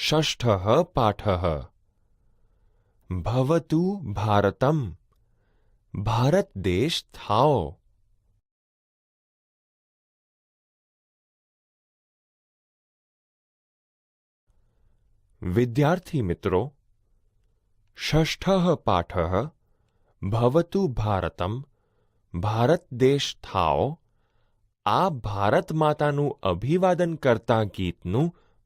ષષ્ઠ પાઠ ભવતુ ભારતમ ભારત દેશ થાઓ વિદ્યાર્થી મિત્રો ષષ્ઠ પાઠ ભવતુ ભારતમ ભારત દેશ થાઓ આ ભારત માતાનું અભિવાદન કરતા ગીતનું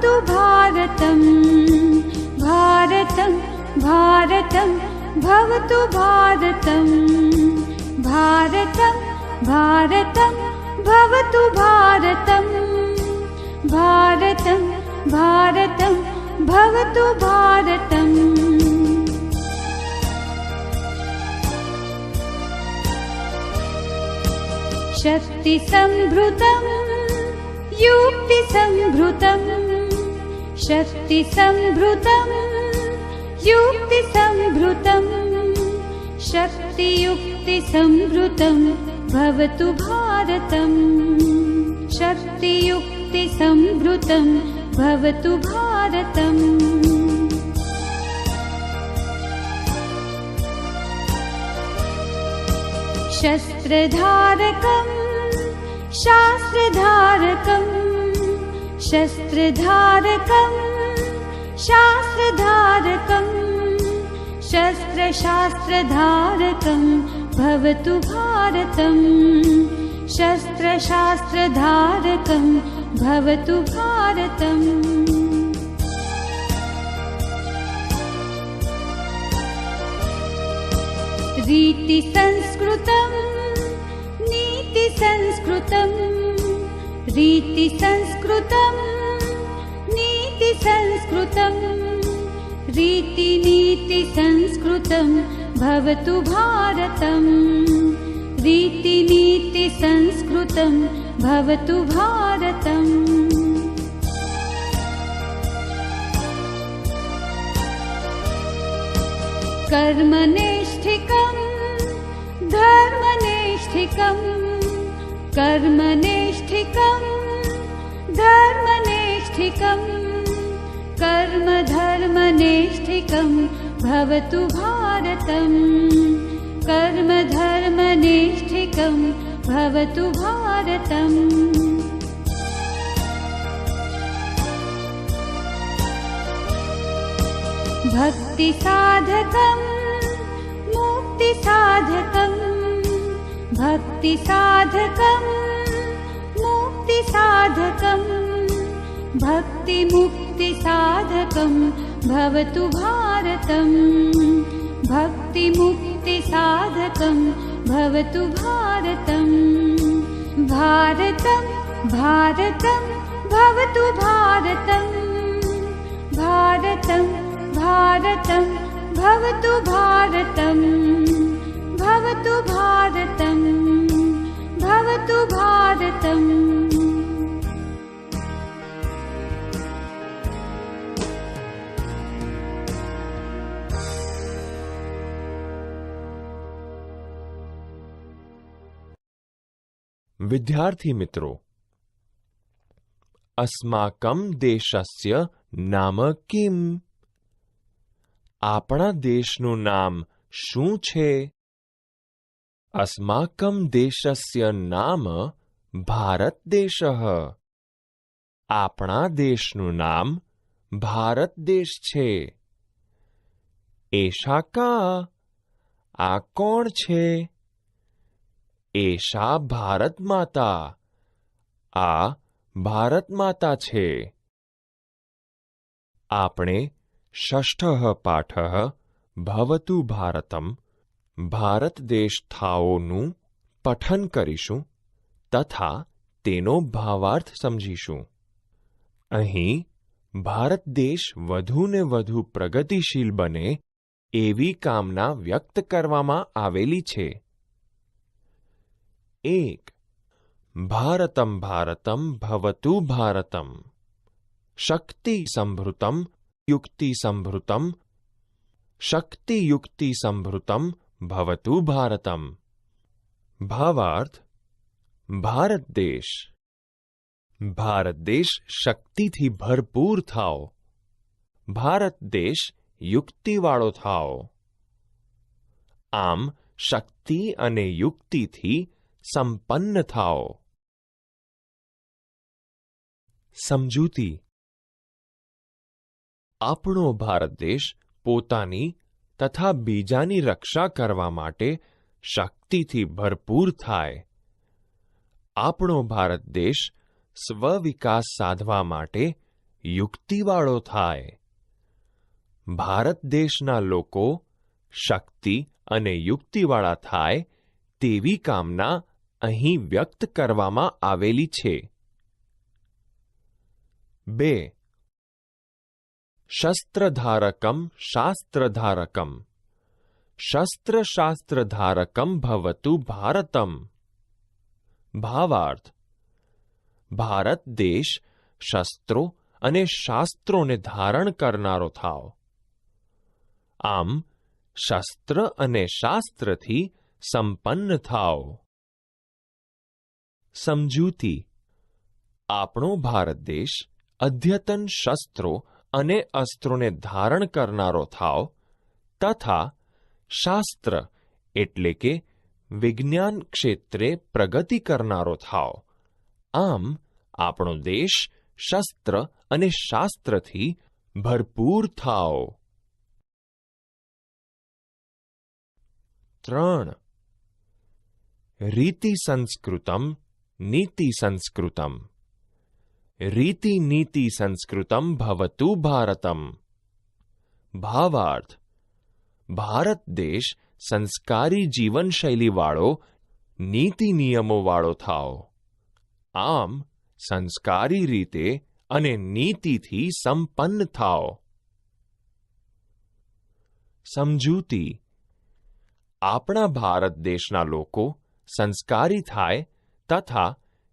भवतु भारतं भारतं भारतं भवतु भारतं भारतं भारतं भवतु भारतं भारतं भारतं भवतु भारतम्। शक्तिसम्भृतं युक्तिसम्भृतं भृतम् युक्तिभृतम् शक्तियुक्तिसम्भृतम् भवतु भारतम्। शस्त्रधारकम् शास्त्रधारकम् शस्त्रधारकं शास्त्रधारकं शस्त्रशास्त्रधारकं भवतु भारतम्। शस्त्रशास्त्रधारकं भवतु भारतम्। रीतिसंस्कृतं नीतिसंस्कृतं रीतिसंस्कृतं नीतिसंस्कृतं रीतिनीतिसंस्कृतं भवतु भारतम्। रीतिनीतिसंस्कृतं भवतु भारतम्। कर्मनेष्ठिकं कर्मनिष्ठिकम् धर्मनिष्ठिकम् कर्म धर्मनिष्ठिकं भवतु भारतम्। कर्म कर्मधर्मनिष्ठिकं भवतु भारतम्। भक्तिसाधकम् मुक्तिसाधकम् भक्तिसाधकं मुक्तिसाधकं भक्तिमुक्तिसाधकं भवतु भारतम्। भक्तिमुक्तिसाधकं भवतु भारतम्। भारतं भारतं भवतु भारतम्। भारतं भारतं भवतु भारतम् भवतु भारतं भवतु भारतम् વિદ્યાર્થી મિત્રો અસ્માકમ દેશસ્ય નામ કિમ આપણા દેશનું નામ શું છે અસ્માકમ દેશસ્ય નામ ભારત દેશ આપણા દેશનું નામ ભારત દેશ છે એશા કા આ કોણ છે એશા ભારત માતા આ ભારત માતા છે આપણે ષષ્ઠ પાઠ ભવતુ ભારતમ ભારત દેશ થાઓનું પઠન કરીશું તથા તેનો ભાવાર્થ સમજીશું. અહીં ભારત દેશ વધુને વધુ પ્રગતિશીલ બને એવી કામના વ્યક્ત કરવામાં આવેલી છે. એક, ભારતમ ભારતમ ભવતુ ભારતમ. શક્તિ સંભૃતમ યુક્તિ સંભૃતમ. શક્તિ યુક્તિ સંભૃતમ ભવતુ ભારતમ ભાવાર્થ ભારત દેશ ભારત દેશ શક્તિથી ભરપૂર થાઓ ભારત દેશ યુક્તિવાળો થાઓ આમ શક્તિ અને યુક્તિથી સંપન્ન થાઓ સમજૂતી આપણો ભારત દેશ પોતાની તથા બીજાની રક્ષા કરવા માટે શક્તિથી ભરપૂર થાય. આપણો ભારત દેશ સ્વવિકાસ સાધવા માટે યુક્તિવાળો થાય. ભારત દેશના લોકો શક્તિ અને યુક્તિવાળા થાય તેવી કામના અહીં વ્યક્ત કરવામાં આવેલી છે. બે શસ્ત્રધારકમ શાસ્ત્રધારકમ શસ્ત્રશાસ્ત્રધારકમ ભવતુ ભારતમ ભાવાર્થ ભારત દેશ શસ્ત્રો અને શાસ્ત્રોને ધારણ કરનારો થાવ આમ શસ્ત્ર અને શાસ્ત્રથી સંપન્ન થાવ સમજૂતી આપણો ભારત દેશ અદ્યતન શસ્ત્રો અને અસ્ત્રોને ધારણ કરનારો થાવ, તથા શાસ્ત્ર એટલે કે વિજ્ઞાન ક્ષેત્રે પ્રગતિ કરનારો થાવ. આમ આપણો દેશ શસ્ત્ર અને શાસ્ત્રથી ભરપૂર થાવ. ત્રણ. રીતિ સંસ્કૃતમ, નીતિ સંસ્કૃતમ. રીતિ નીતિ સંસ્કૃતમ ભવતુ ભારતમ ભાવાર્થ ભારત દેશ સંસ્કારી જીવનશૈલીવાળો નીતિ નિયમોવાળો થાવ આમ સંસ્કારી રીતે અને નીતિથી સંપન્ન થાવ સમજૂતી આપણા ભારત દેશના લોકો સંસ્કારી થાય તથા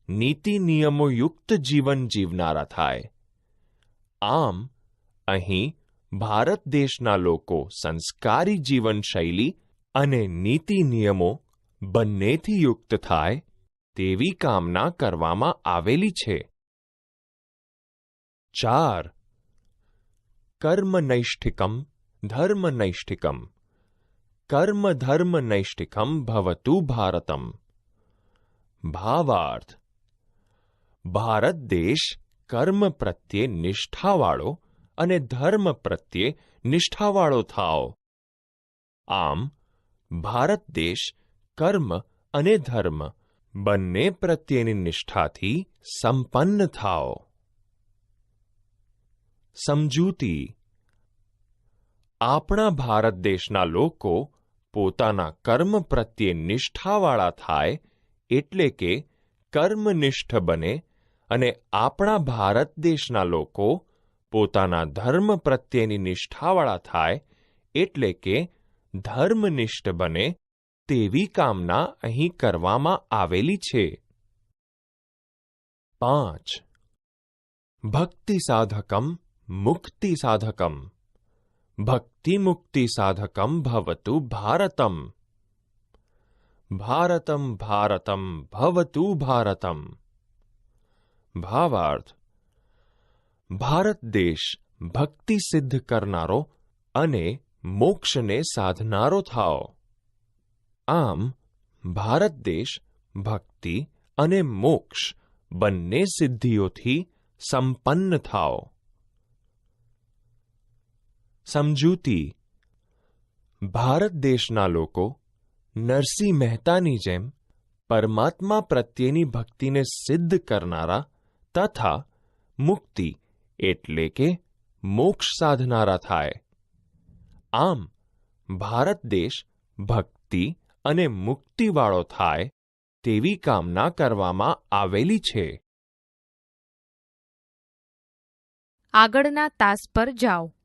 નીતિ નિયમોયુક્ત જીવન જીવનારા થાય. આમ, અહીં ભારત દેશના લોકો સંસ્કારી જીવનશૈલી અને નીતિ નિયમો બંનેથી યુક્ત થાય તેવી કામના કરવામાં આવેલી છે. ચાર. કર્મનૈષ્ઠિકમ ધર્મનૈષ્ઠિકમ. કર્મ ધર્મનૈષ્ઠિકમ ભવતુ ભારતમ. ભાવાર્થ. ભારત દેશ કર્મ પ્રત્યે નિષ્ઠાવાળો અને ધર્મ પ્રત્યે નિષ્ઠાવાળો થાવ આમ ભારત દેશ કર્મ અને ધર્મ બંને પ્રત્યેની નિષ્ઠાથી સંપન્ન થાવ સમજૂતી આપણા ભારત દેશના લોકો પોતાના કર્મ પ્રત્યે નિષ્ઠાવાળા થાય એટલે કે કર્મનિષ્ઠ બને અને આપણા ભારત દેશના લોકો પોતાના ધર્મ પ્રત્યેની નિષ્ઠાવાળા થાય એટલે કે ધર્મનિષ્ઠ બને તેવી કામના અહીં કરવામાં આવેલી છે. પાંચ. ભક્તિ સાધકમ મુક્તિ સાધકમ ભક્તિ મુક્તિ સાધકમ ભવતુ ભારતમ. ભારતમ ભારતમ ભવતુ ભારતમ. ભાવાર્થ ભારત દેશ ભક્તિ સિદ્ધ કરનારો અને મોક્ષને સાધનારો થાઓ આમ ભારત દેશ ભક્તિ અને મોક્ષ બંને સિદ્ધિઓથી સંપન્ન થાઓ સમજૂતી ભારત દેશના લોકો નરસિંહ મહેતાની જેમ પરમાત્મા પ્રત્યેની ભક્તિને સિદ્ધ કરનારા તથા મુક્તિ એટલે કે મોક્ષ સાધનારા થાય. આમ, ભારત દેશ ભક્તિ અને મુક્તિવાળો થાય તેવી કામના કરવામાં આવેલી છે. આગળના તાસ પર જાઓ.